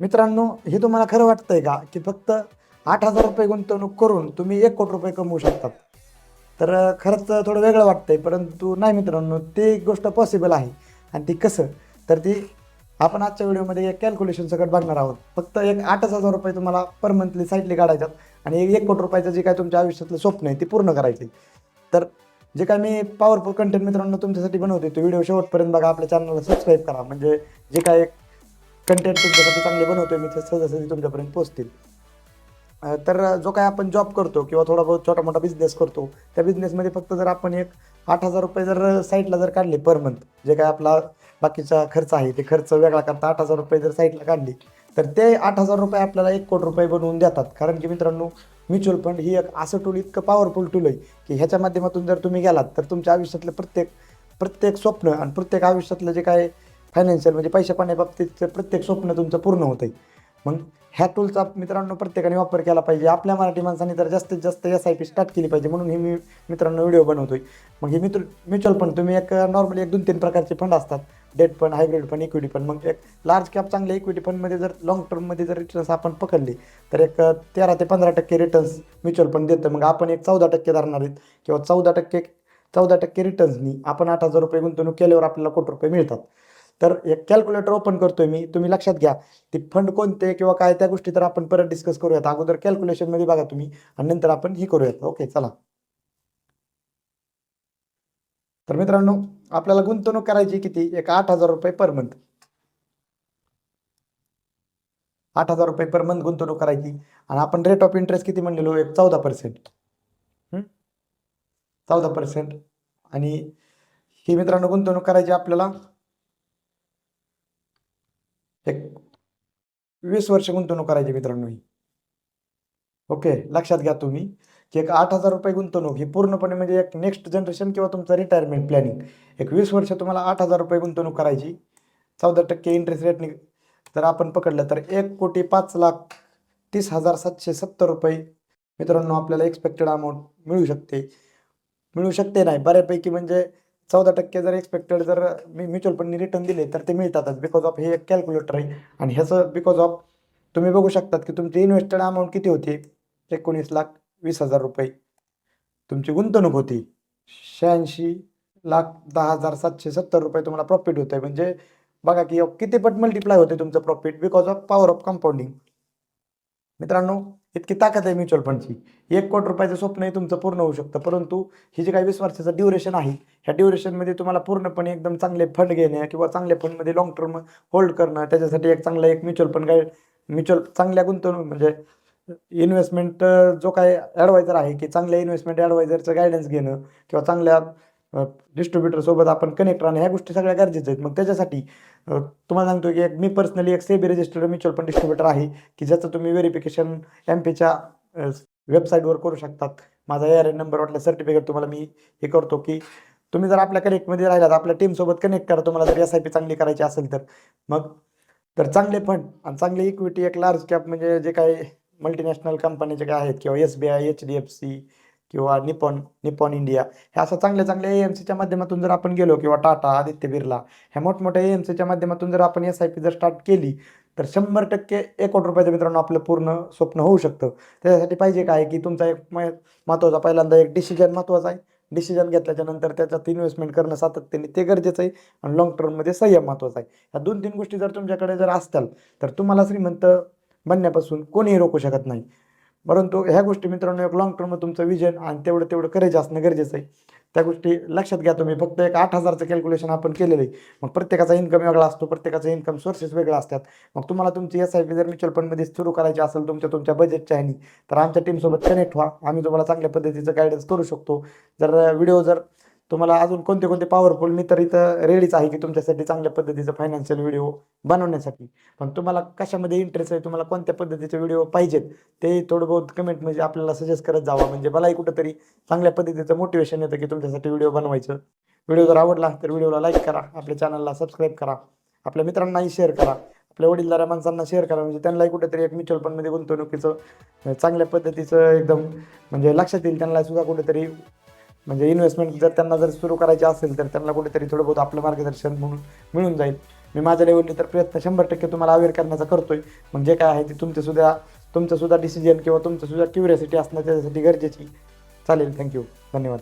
मित्रांनो हे तुम्हाला खरं वाटतंय का की फक्त आठ हजार रुपये गुंतवणूक करून तुम्ही एक कोटी रुपये कमवू शकतात? तर खरंच थोडं वेगळं वाटतंय परंतु नाही मित्रांनो ती गोष्ट पॉसिबल आहे. आणि ती कसं? तर ती आपण आजच्या व्हिडिओमध्ये एक कॅल्क्युलेशन सकट बघणार आहोत. फक्त एक आठच हजार रुपये तुम्हाला पर मंथली साईटली काढायच्यात आणि एक एक कोटी रुपयाचं जे काय तुमच्या आयुष्यातलं स्वप्न आहे ते पूर्ण करायचे तर जे काय मी पॉवरफुल कंटेंट मित्रांनो तुमच्यासाठी बनवते तो व्हिडिओ शेवटपर्यंत बघा आपल्या चॅनलला सबस्क्राईब करा. म्हणजे जे काय कंटेंट तुमच्यासाठी चांगले बनवतोय मी ते सहजासहजी तुमच्यापर्यंत पोहोचतील. तर जो काय आपण जॉब करतो किंवा थोडा बहुत छोटा मोठा बिझनेस करतो त्या बिझनेसमध्ये फक्त जर आपण एक आठ हजार रुपये जर साईटला जर काढले पर मंथ जे काय आपला बाकीचा खर्च आहे ते खर्च वेगळा करता आठ हजार रुपये जर साईटला काढली तर ते आठ हजार रुपये आपल्याला एक कोटी रुपये बनवून देतात. कारण की मित्रांनो म्युच्युअल फंड ही एक असं टूल इतकं पॉवरफुल टूल आहे की ह्याच्या माध्यमातून जर तुम्ही गेलात तर तुमच्या आयुष्यातलं प्रत्येक प्रत्येक स्वप्न आणि प्रत्येक आयुष्यातलं जे काय फायनान्शियल म्हणजे पैसे पाण्याबाबतीत प्रत्येक स्वप्न तुमचं पूर्ण होतं मग ह्या टूलचा मित्रांनो प्रत्येकाने वापर केला पाहिजे. आपल्या मराठी माणसांनी तर जास्तीत जास्त एस आय पी स्टार्ट केली पाहिजे म्हणून हे मी मित्रांनो व्हिडिओ बनवतोय. मग हे मित्र म्युच्युअल फंड तुम्ही एक नॉर्मली एक दोन तीन प्रकारचे फंड असतात. Debt fund hybrid fund equity fund मग एक लार्ज कॅप चांगल्या इक्विटी फंडमध्ये जर लॉंग टर्ममध्ये जर रिटर्न्स आपण पकडले तर एक तेरा ते पंधरा टक्के रिटर्न्स म्युच्युअल फंड देतं. मग आपण एक चौदा टक्के धरणार आहेत. किंवा चौदा टक्के चौदा टक्के रिटर्न्सनी आपण आठ हजार रुपये गुंतवणूक केल्यावर आपल्याला कोटी रुपये मिळतात. तर एक कॅल्क्युलेटर ओपन करतोय मी. तुम्ही लक्षात घ्या. ते फंड कोणते किंवा काय त्या गोष्टी तर आपण परत डिस्कस करूयात. अगोदर कॅल्क्युलेशनमध्ये बघा तुम्ही आणि नंतर आपण ही करूयात. ओके चला. तर मित्रांनो आपल्याला गुंतवणूक करायची किती? एक आठ हजार रुपये पर मंथ आठ हजार रुपये पर मंथ गुंतवणूक करायची. आणि आपण रेट ऑफ इंटरेस्ट किती म्हणलेलो? एक चौदा पर्सेंट चौदा पर्सेंट आणि ही मित्रांनो गुंतवणूक करायची आपल्याला एक वीस वर्ष गुंतवणूक करायची मित्रांनो ही. ओके लक्षात घ्या तुम्ही की एक आठ हजार रुपये गुंतवणूक ही पूर्णपणे म्हणजे एक नेक्स्ट जनरेशन किंवा तुमचं रिटायरमेंट प्लॅनिंग एक वीस वर्ष तुम्हाला आठ हजार रुपये गुंतवणूक करायची. चौदा टक्के इंटरेस्ट रेटने जर आपण पकडलं तर एक कोटी पाच लाख तीस हजार सातशे सत्तर रुपये मित्रांनो आपल्याला एक्सपेक्टेड अमाऊंट मिळू शकते. मिळू शकते नाही. बऱ्यापैकी म्हणजे चौदा टक्के जर एक्सपेक्टेड जर मी म्युच्युअल फंडनी रिटर्न दिले तर ते मिळतातच. बिकॉज ऑफ हे एक कॅल्क्युलेटर आहे. आणि ह्याचं बिकॉज ऑफ तुम्ही बघू शकतात की तुमची इन्व्हेस्टेड अमाऊंट किती होती? एकोणीस लाख वीस हजार रुपये. तुमची गुंतवणूक होती. शहाऐंशी लाख दहा हजार सातशे सत्तर रुपये तुम्हाला प्रॉफिट होतं आहे म्हणजे बघा की किती पट मल्टिप्लाय होते तुमचं profit because of power of compounding मित्रांनो इतकी ताकद आहे म्युच्युअल फंडची एक कोटी रुपयाचं स्वप्नही तुमचं पूर्ण होऊ शकतं. परंतु ही जी काही वीस वर्षाचं ड्युरेशन आहे ह्या ड्युरेशनमध्ये तुम्हाला पूर्णपणे एकदम चांगले फंड घेणे किंवा चांगल्या फंडमध्ये लॉंग टर्म होल्ड करणं त्याच्यासाठी एक चांगला एक म्युच्युअल फंड गाईड म्युच्युअल चांगल्या गुंतवणूक म्हणजे इन्व्हेस्टमेंट जो काय ॲडवायझर आहे की चांगल्या इन्व्हेस्टमेंट ॲडवायझरचं गायडन्स घेणं किंवा चांगल्या डिस्ट्रीब्युटर सोबत आपण कनेक्ट राहणं ह्या गोष्टी सगळ्या गरजेच्या आहेत. मग त्याच्यासाठी तुम्हाला सांगतो की एक मी पर्सनली एक SEBI registered mutual fund distributor आहे की ज्याचं तुम्ही व्हेरिफिकेशन एम पीच्या वेबसाईटवर करू शकतात. माझा ए आर एन नंबर वाटलं सर्टिफिकेट तुम्हाला मी हे करतो की तुम्ही जर आपल्या कनेक्टमध्ये राहिलात आपल्या टीमसोबत कनेक्ट करा तुम्हाला जर एस आय पी चांगली करायची असेल तर. मग तर चांगले फंड आणि चांगली इक्विटी एक लार्ज कॅप म्हणजे जे काही मल्टीनॅशनल कंपनीचे काय आहेत किंवा S B I H D F C किंवा निपॉन निपॉन इंडिया ह्या अशा चांगल्या चांगल्या ए एम सीच्या माध्यमातून जर आपण गेलो किंवा टाटा आदित्य बिर्ला ह्या मोठमोठ्या ए एम सीच्या माध्यमातून जर आपण एस आय पी जर स्टार्ट केली तर शंभर टक्के एक कोटी रुपयाचं मित्रांनो आपलं पूर्ण स्वप्न होऊ शकतं. त्याच्यासाठी पाहिजे काय की तुमचा एक महत्त्वाचा पहिल्यांदा एक डिसिजन महत्त्वाचा आहे. डिसिजन घेतल्याच्या नंतर त्याच्यात इन्व्हेस्टमेंट करणं सातत्याने ते गरजेचं आहे आणि लॉंग टर्ममध्ये संयम महत्त्वाचा आहे. ह्या दोन तीन गोष्टी जर तुमच्याकडे जर असतील तर तुम्हाला श्रीमंत बनण्यापासून कोणीही रोखू शकत नाही. परंतु ह्या गोष्टी मित्रांनो एक लॉंग टर्म तुमचं विजन आणि तेवढं तेवढं करेज असणं गरजेचं आहे. त्या गोष्टी लक्षात घ्या तुम्ही. फक्त एक आठ हजारचं कॅल्क्युलेशन आपण केलेलं आहे. मग प्रत्येकाचा इन्कम वेगळा असतो प्रत्येकाचा इन्कम सोर्सेस वेगळा असतात. मग तुम्हाला तुमची एस आय पी जर म्युच्युअल फंडमध्ये सुरू करायची असेल तुमच्या तुमच्या बजेटच्या ह्यानी तर आमच्या टीमसोबत कनेक्ट व्हा. आम्ही तुम्हाला चांगल्या पद्धतीचं गायडन्स करू शकतो. जर व्हिडिओ जर तुम्हाला अजून कोणते कोणते पॉवरफुल मी तर इथं रेडीच आहे की तुमच्यासाठी चांगल्या पद्धतीचं फायनान्शियल व्हिडिओ बनवण्यासाठी? पण तुम्हाला कशामध्ये इंटरेस्ट आहे तुम्हाला कोणत्या पद्धतीचे व्हिडिओ पाहिजेत ते थोडं बहुत कमेंट म्हणजे आपल्याला सजेस्ट करत जावा. म्हणजे मलाही कुठंतरी चांगल्या पद्धतीचं मोटिवेशन येतं की तुमच्यासाठी व्हिडिओ बनवायचं. व्हिडिओ जर आवडला तर व्हिडिओला लाईक करा आपल्या चॅनलला सबस्क्राईब करा आपल्या मित्रांनाही शेअर करा आपल्या वडीलदाऱ्या माणसांना शेअर करा. म्हणजे त्यांनाही कुठेतरी एक म्युच्युअल फंडमध्ये गुंतवणुकीचं चांगल्या पद्धतीचं एकदम म्हणजे लक्षात येईल त्यांना सुद्धा कुठेतरी म्हणजे इन्व्हेस्टमेंट जर त्यांना जर सुरू करायची असेल तर त्यांना कुठेतरी थोडं बहुत आपलं मार्गदर्शन म्हणून मिळून जाईल. मी माझ्या लेवलने तर प्रयत्न शंभर टक्के तुम्हाला अवेअर करण्याचा करतोय. मग जे काय आहे ते तुमचे सुद्धा तुमचं सुद्धा डिसिजन किंवा तुमचं सुद्धा असणं त्याच्यासाठी गरजेची. चालेल थँक्यू धन्यवाद.